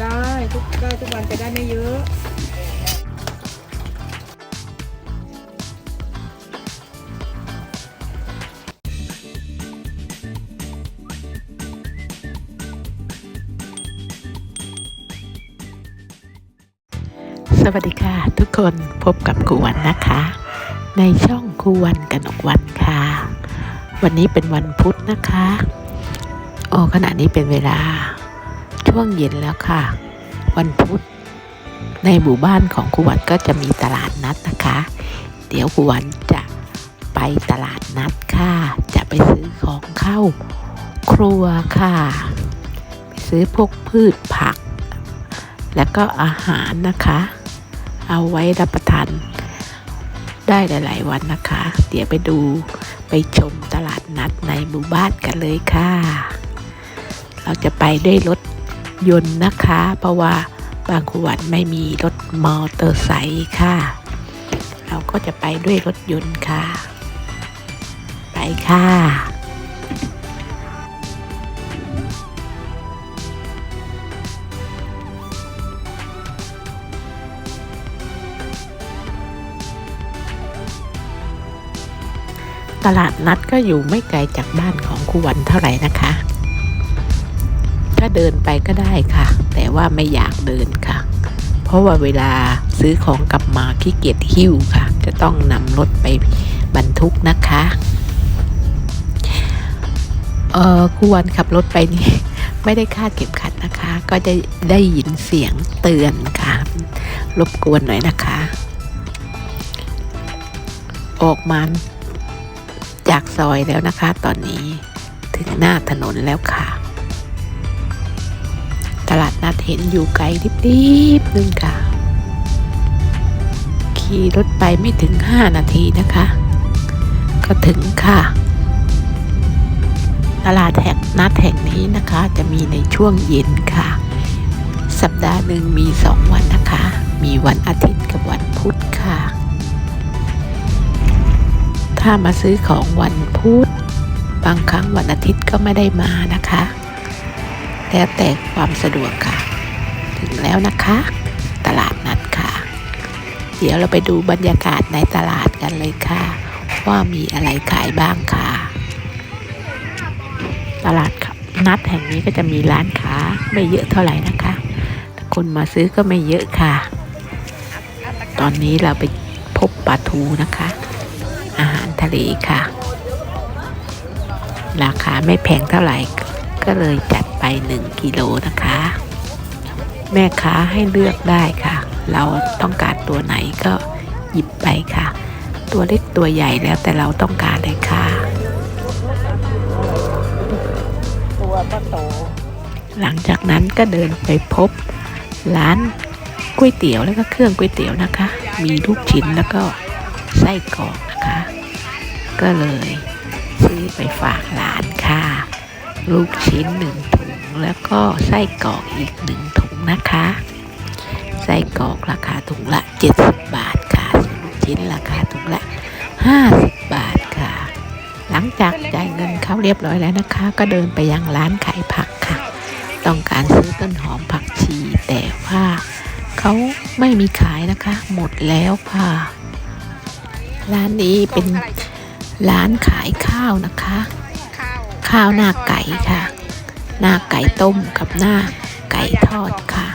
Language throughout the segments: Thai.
ได้ทุกได้ทุกวันจะได้ไม่เยอะสวัสดีค่ะ ทุกคนพบกับครูวันนะคะ ในช่องครูวันกันกวันค่ะ วันนี้เป็นวันพุธนะคะโอ้ขณะนี้เป็นเวลา วงเย็นแล้วค่ะ วันพุธในหมู่บ้านของครูวันก็จะมีตลาดนัดนะคะ เดี๋ยวครูวันจะไปตลาดนัดค่ะ จะไปซื้อของเข้า ครัวค่ะ ไปซื้อพวกพืชผัก แล้วก็อาหารนะคะ เอาไว้รับประทานได้หลาย ๆ วันนะคะ เดี๋ยวไปดูไปชมตลาดนัดในหมู่บ้านกันเลยค่ะ เราจะไปด้วยรถ ยนต์นะคะ เพราะว่าบางขวันไม่มีรถมอเตอร์ไซค์ค่ะ เราก็จะไปด้วยรถยนต์ค่ะ ไปค่ะตลาดนัดก็อยู่ไม่ไกลจากบ้านของครูวันเท่าไหร่นะคะ ถ้าเดินไปก็ได้ค่ะ แต่ว่าไม่อยากเดินค่ะ เพราะว่าเวลาซื้อของกลับมาขี้เกียจหิ้วค่ะ จะต้องนำรถไปบรรทุกนะคะเออควันขับรถไปนี่ไม่ได้คาดเก็บขัดนะคะ ก็จะได้ยินเสียงเตือนค่ะ รบกวนหน่อยนะคะ ออกมาจากซอยแล้วนะคะ ตอนนี้ถึงหน้าถนนแล้วค่ะ นัดเห็นอยู่ไกลริบๆนึงค่ะ ขี่รถไปไม่ถึง 5 นาทีนะคะ ก็ถึงค่ะ ตลาดแห่งนัดแห่งนี้นะคะจะมีในช่วงเย็นค่ะ สัปดาห์หนึ่งมี 2 วันนะคะ มีวันอาทิตย์กับวันพุธค่ะ ถ้ามาซื้อของวันพุธบางครั้งวันอาทิตย์ก็ไม่ได้มานะคะ แล้วแต่ความสะดวกค่ะ ถึงแล้วนะคะ ตลาดนัดค่ะ เดี๋ยวเราไปดูบรรยากาศในตลาดกันเลยค่ะ ว่ามีอะไรขายบ้างค่ะ ตลาดนัดแห่งนี้ก็จะมีร้านค้าไม่เยอะเท่าไหร่นะคะคนมาซื้อก็ไม่เยอะค่ะ ตอนนี้เราไปพบปลาทูนะคะ อาหารทะเลค่ะ ราคาไม่แพงเท่าไหร่ก็เลยจัด ไป 1 กิโลนะคะ แม่ค้าให้เลือกได้ค่ะ เราต้องการตัวไหนก็หยิบไปค่ะ ตัวเล็กตัวใหญ่แล้วแต่เราต้องการเลยค่ะ ตัวก็โต หลังจากนั้นก็เดินไปพบ ร้านก๋วยเตี๋ยวแล้วก็เครื่องก๋วยเตี๋ยวนะคะ มีลูกชิ้นแล้วก็ไส้กรอกนะคะ ก็เลยซื้อไปฝากหลานค่ะ ลูกชิ้นหนึ่งถุง แล้วก็ไส้กรอกอีกหนึ่งถุงนะคะ ไส้กรอกราคาถุงละ 70 บาทค่ะส่วนลูกชิ้นราคาถุงละ 50 บาทค่ะ หลังจากจ่ายเงินเขาเรียบร้อยแล้วนะคะ ก็เดินไปยังร้านขายผักค่ะ ต้องการซื้อต้นหอมผักชี แต่ว่าเขาไม่มีขายนะคะ หมดแล้วค่ะ ร้านนี้เป็นร้านขายข้าวนะคะ ข้าวข้าวหน้าไก่ค่ะ หน้าไก่ต้มกับหน้าไก่ทอดค่ะ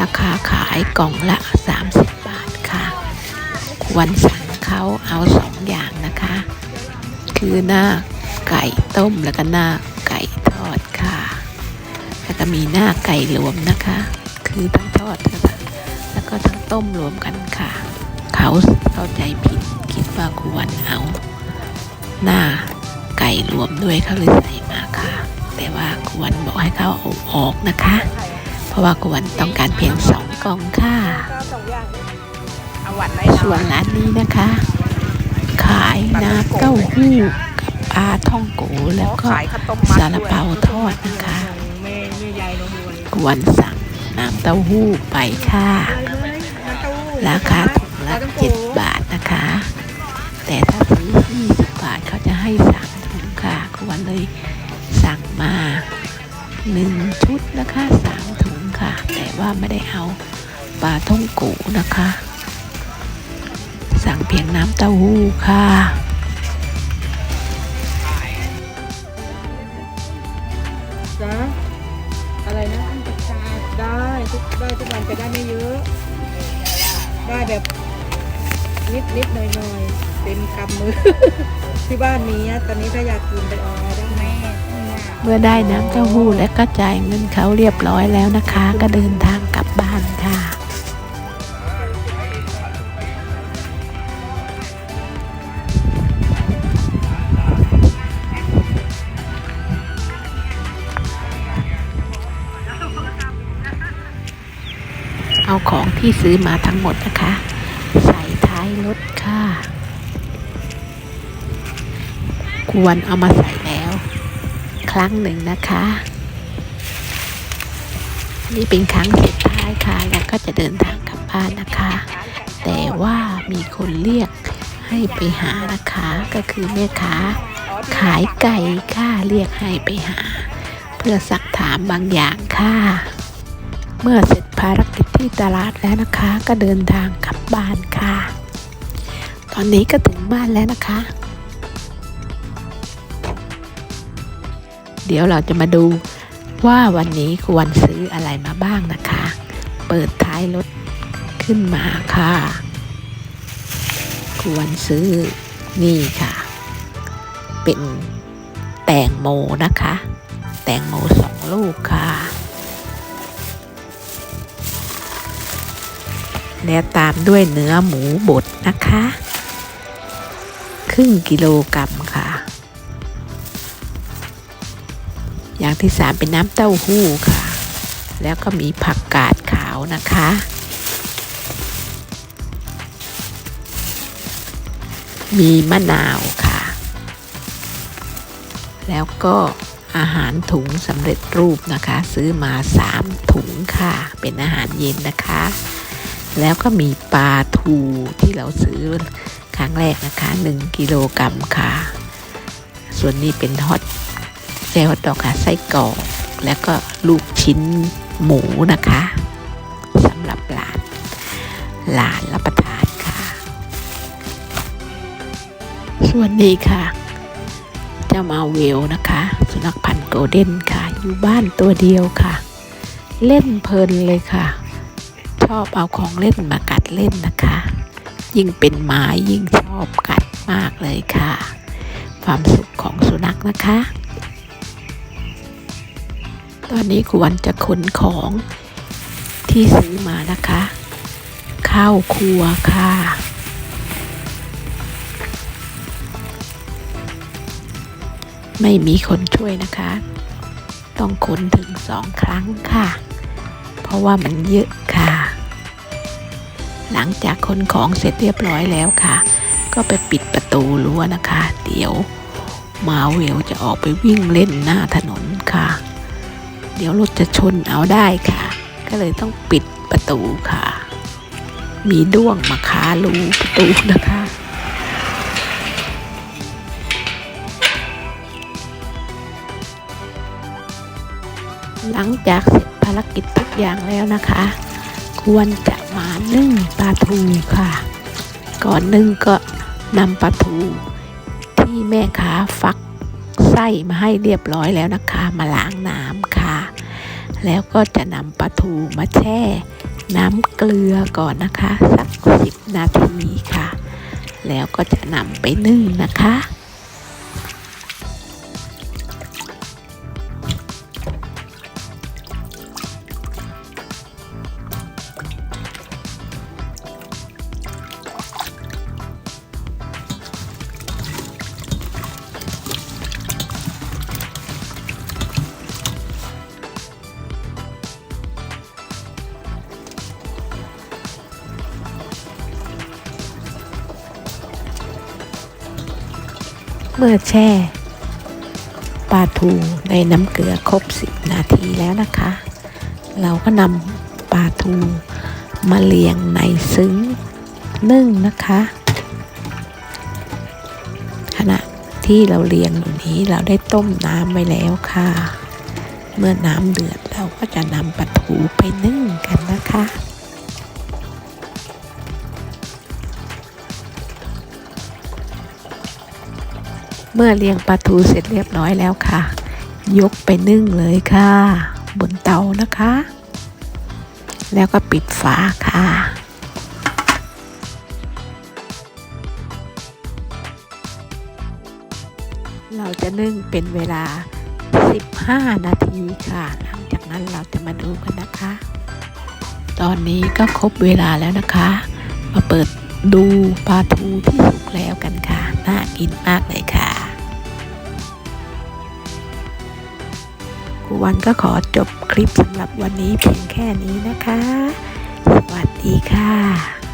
ราคาขายกล่องละ 30 บาทค่ะ ควรสั่งเขาเอาสองอย่างนะคะ คือหน้าไก่ต้มแล้วก็หน้าไก่ทอดค่ะ แล้วก็มีหน้าไก่รวมนะคะ คือทั้งทอดแล้วก็ทั้งต้มรวมกันค่ะ เขาเข้าใจผิดคิดว่าควรเอาหน้าไก่รวมด้วยเขาเลยใส่มาค่ะ แต่ว่าควรบอกให้เขาเอาออกนะคะ เพราะว่าควรต้องการเพียงสองกล่องค่ะส่วนร้านนี้นะคะ ขายน้ำเต้าหู้กับปลาท่องโกแล้วก็ซาลาเปาทอดนะคะแม่แม่ยายเราด้วยควรสั่งน้ำเต้าหู้ไปค่ะราคาถุงละเจ็ดบาทนะคะ แต่ถ้าซื้อ20บาทเขาจะให้สามถุงค่ะควรเลย มาหนึ่งชุดนะคะสามถุงค่ะ แต่ว่าไม่ได้เอาปลาท่องกูนะคะ สั่งเพียงน้ำเต้าหู้ค่ะจ้าอะไรนะอันประชาได้ทุกได้ทุกวันจะได้ไม่เยอะ ได้แบบนิดนิดหน่อยหน่อยเต็มกำมือ ที่บ้านมีอะตอนนี้ถ้าอยากกินไปออได้ไหม เมื่อได้น้ำเต้าหู้และก็จ่ายเงินเขาเรียบร้อยแล้วนะคะ ก็เดินทางกลับบ้านค่ะเอาของที่ซื้อมาทั้งหมดนะคะ ใส่ท้ายรถค่ะ ควรเอามาใส่ รั้งหนึ่งนะคะ นี่เป็นครั้งสุดท้ายค่ะ แล้วก็จะเดินทางกลับบ้านนะคะ แต่ว่ามีคนเรียกให้ไปหานะคะ ก็คือแม่ค้าขายไก่ค่ะเรียกให้ไปหา เพื่อสักถามบางอย่างค่ะ เมื่อเสร็จภารกิจที่ตลาดแล้วนะคะ ก็เดินทางกลับบ้านค่ะ ตอนนี้ก็ถึงบ้านแล้วนะคะ เดี๋ยวเราจะมาดูว่าวันนี้ควรซื้ออะไรมาบ้างนะคะ เปิดท้ายรถขึ้นมาค่ะ ควรซื้อนี่ค่ะ เป็นแตงโมนะคะ แตงโมสองลูกค่ะ และตามด้วยเนื้อหมูบดนะคะ ครึ่งกิโลกรัมค่ะ อย่างที่สามเป็นน้ำเต้าหู้ค่ะ แล้วก็มีผักกาดขาวนะคะมีมะนาวค่ะ แล้วก็อาหารถุงสำเร็จรูปนะคะ ซื้อมา 3 ถุงค่ะ เป็นอาหารเย็นนะคะ แล้วก็มีปลาทูที่เราซื้อครั้งแรกนะคะ 1 กิโลกรัมค่ะ ส่วนนี้เป็นฮอต เจลดอกค่ะไส้กรอกแล้วก็ลูกชิ้นหมูนะคะสำหรับหลานหลานรับประทานค่ะ ส่วนนี้ค่ะ เจ้ามาเวลนะคะ สุนัขพันธุ์โกลเด้นค่ะ อยู่บ้านตัวเดียวค่ะ เล่นเพลินเลยค่ะ ชอบเอาของเล่นมากัดเล่นนะคะ ยิ่งเป็นไม้ยิ่งชอบกัดมากเลยค่ะ ความสุขของสุนัขนะคะ ตอนนี้ควรจะขนของที่ซื้อมานะคะเข้าครัวค่ะ ไม่มีคนช่วยนะคะ ต้องขนถึงสองครั้งค่ะ เพราะว่ามันเยอะค่ะ หลังจากขนของเสร็จเรียบร้อยแล้วค่ะ ก็ไปปิดประตูรั้วนะคะ เดี๋ยวมาเวลจะออกไปวิ่งเล่นหน้าถนนค่ะ เดี๋ยวรถจะชนเอาได้ค่ะ ก็เลยต้องปิดประตูค่ะ มีด้วงมาคารูประตูนะคะหลังจากเสร็จภารกิจทุกอย่างแล้วนะคะ ควรจะมานึ่งปลาทูค่ะ ก่อนนึ่งก็นำปลาทูที่แม่ค้าฟักไส้มาให้เรียบร้อยแล้วนะคะ มาล้างน้ำค่ะ แล้วก็จะนำปลาทูมาแช่ น้ำเกลือก่อนนะคะ สักสิบนาทีค่ะ แล้วก็จะนำไปนึ่งนะคะ เมื่อแช่ปลาทูในน้ำเกลือครบ 10 นาทีแล้วนะคะ เราก็นำปลาทูมาเรียงในซึ้งนึ่งนะคะ ขณะที่เราเรียงอยู่นี้เราได้ต้มน้ำไว้แล้วค่ะ เมื่อน้ำเดือดเราก็จะนำปลาทูไปนึ่งกันนะคะ เมื่อเลียงปลาทูเสร็จเรียบร้อยแล้วค่ะ ยกไปนึ่งเลยค่ะ บนเตานะคะ แล้วก็ปิดฝาค่ะเราจะนึ่งเป็นเวลา 15 นาทีค่ะ หลังจากนั้นเราจะมาดูกันนะคะ ตอนนี้ก็ครบเวลาแล้วนะคะ มาเปิดดูปลาทูที่สุกแล้วกันค่ะ น่ากินมากเลยค่ะ วันก็ขอจบคลิปสำหรับวันนี้เพียงแค่นี้นะคะ สวัสดีค่ะ